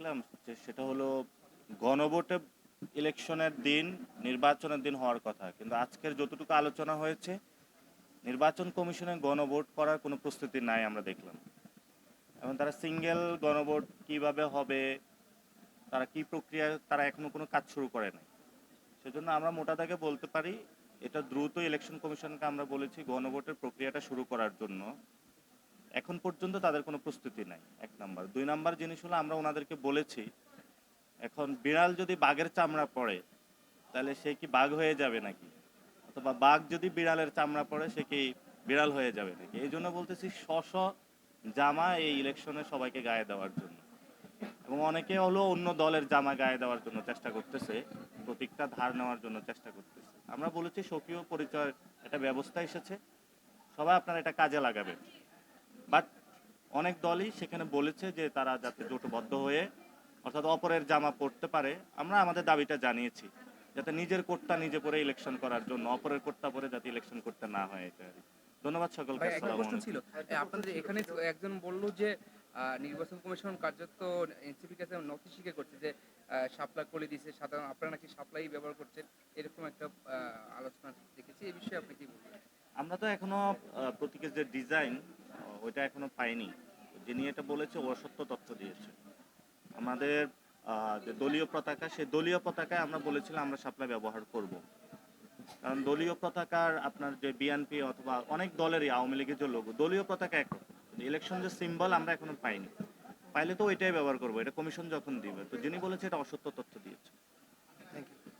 দেখলাম যে সেটা হলো গণভোটে ইলেকশনের দিন, নির্বাচনের দিন হওয়ার কথা। কিন্তু আজকের যতটুকু আলোচনা হয়েছে, নির্বাচন কমিশনে গণভোট করার কোনো প্রস্তুতি নাই আমরা দেখলাম। এবং তারা সিঙ্গেল গণভোট কীভাবে হবে, তারা কি প্রক্রিয়া, তারা এখনও কোনো কাজ শুরু করে নাই। সেজন্য আমরা মোটা দাগে বলতে পারি, এটা দ্রুত ইলেকশন কমিশনকে আমরা বলেছি গণভোটের প্রক্রিয়াটা শুরু করার জন্য। এখন পর্যন্ত তাদের কোনো প্রস্তুতি নাই, এক নাম্বার। দুই নাম্বার জিনিস হলো আমরা ওনাদেরকে বলেছি, এখন বিড়াল যদি বাঘের চামড়া পড়ে, তাহলে সে কি বাঘ হয়ে যাবে নাকি? অথবা বাঘ যদি বিড়ালের চামড়া পড়ে, সে কি বিড়াল হয়ে যাবে নাকি? এই জন্য বলতেছি স্ব জামা এই ইলেকশনে সবাইকে গায়ে দেওয়ার জন্য। এবং অনেকে হলো অন্য দলের জামা গায়ে দেওয়ার জন্য চেষ্টা করতেছে, প্রতীকটা ধার নেওয়ার জন্য চেষ্টা করতেছে। আমরা বলেছি, স্বকীয় পরিচয় একটা ব্যবস্থা এসেছে। সবাই আপনারা এটা কাজে লাগাবেন। অনেক দলই সেখানে বলেছে যে তারা যাতে জোটবদ্ধ হয়ে অর্থাৎ অপরের জামা পড়তে পারে। আমরা আমাদের দাবিটা জানিয়েছি যাতে নিজের কোটটা নিজে পরে ইলেকশন করার জন্য অপরের কোটটা পরে যাতে ইলেকশন করতে না হয় এটা ধন্যবাদ সকলকে। ছিল। আপনাদের এখানে একজন বলল যে নির্বাচন কমিশন কার্যত এনসিপি কাছে নথি স্বীকার করছে যে সাপ্লাই করে দিয়েছে সাধারণ আপনারা নাকি সাপ্লাই ব্যবহার করছেন এরকম একটা আলোচনা দেখেছি। এই বিষয়ে আপনি কি বলবেন? আমরা তো এখনও প্রতীকের যে ডিজাইন ওইটা এখনও পাইনি। যিনি এটা বলেছে, ও অসত্য তথ্য দিয়েছে। আমাদের যে দলীয় পতাকা, সেই দলীয় পতাকায় আমরা বলেছিলাম আমরা সাপ্লাই ব্যবহার করব। কারণ দলীয় পতাকার আপনার যে বিএনপি অথবা অনেক দলেরই, আওয়ামী লীগের যে লোগো, দলীয় পতাকা একরকম ইলেকশন যে সিম্বল আমরা এখনও পাইনি। পাইলে তো ওইটাই ব্যবহার করব, এটা কমিশন যখন দিবে, তো যিনি বলেছে এটা অসত্য তথ্য দিয়েছে।